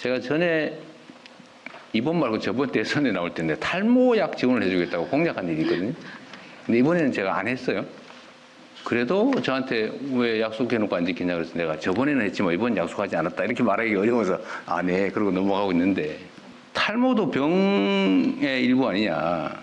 제가 전에 이번 말고 저번 대선에 나올 때인데 탈모약 지원을 해주겠다고 공약한 일이 있거든요. 근데 이번에는 제가 안 했어요. 그래도 저한테 왜 약속해놓고 안 지키냐 그래서 내가 저번에는 했지만 이번 약속하지 않았다 이렇게 말하기 어려워서 안 해. 그러고 넘어가고 있는데 탈모도 병의 일부 아니냐.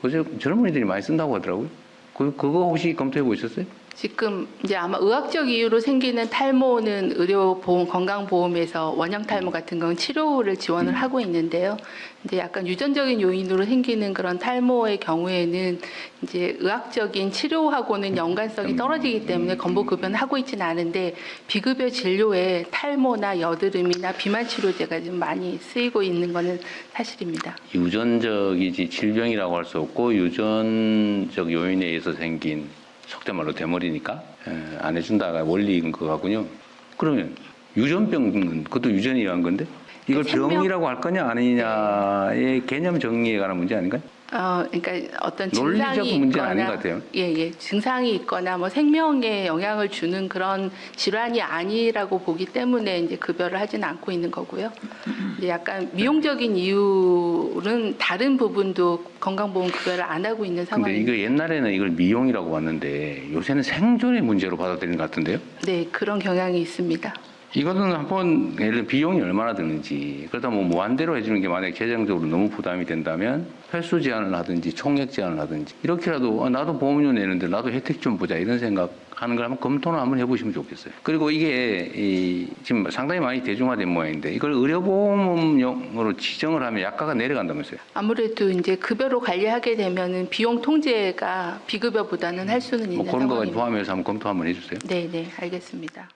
그래서 젊은이들이 많이 쓴다고 하더라고요. 그, 그거 혹시 검토해 보셨어요? 지금 이제 아마 의학적 이유로 생기는 탈모는 의료보험, 건강보험에서 원형 탈모 같은 건 치료를 지원을 하고 있는데요. 이제 약간 유전적인 요인으로 생기는 그런 탈모의 경우에는 이제 의학적인 치료하고는 연관성이 떨어지기 때문에 건보급여는 하고 있지는 않은데 비급여 진료에 탈모나 여드름이나 비만 치료제가 좀 많이 쓰이고 있는 거는 사실입니다. 유전적이지 질병이라고 할 수 없고 유전적 요인에 의해서 생긴 속된 말로 대머리니까 에, 안 해준다가 원리인 것 같군요. 그러면 유전병은 그것도 유전이 의한 건데 이걸 그 생명- 병이라고 할 거냐 아니냐의 개념 정리에 관한 문제 아닌가요? 어, 그러니까 어떤 논리적 있거나, 아닌 것 같아요. 예, 예, 증상이 있거나 뭐 생명에 영향을 주는 그런 질환이 아니라고 보기 때문에 이제 급여를 하지는 않고 있는 거고요. 이제 약간 미용적인 이유는 다른 부분도 건강보험 급여를 안 하고 있는 근데 상황입니다. 이거 옛날에는 이걸 미용이라고 봤는데 요새는 생존의 문제로 받아들이는 것 같은데요? 네, 그런 경향이 있습니다. 이거는 한번 예를 들어 비용이 얼마나 드는지 그러다 뭐 무한대로 해주는 게 만약 재정적으로 너무 부담이 된다면 횟수 제한을 하든지 총액 제한을 하든지 이렇게라도 아, 나도 보험료 내는데 나도 혜택 좀 보자 이런 생각 하는 걸 한번 검토를 한번 해보시면 좋겠어요. 그리고 이게 이 지금 상당히 많이 대중화된 모양인데 이걸 의료보험용으로 지정을 하면 약가가 내려간다면서요. 아무래도 이제 급여로 관리하게 되면은 비용 통제가 비급여보다는 할 수는 뭐 있는 그런 거까지 상황입니다. 포함해서 한번 검토 한번 해주세요. 네, 네, 알겠습니다.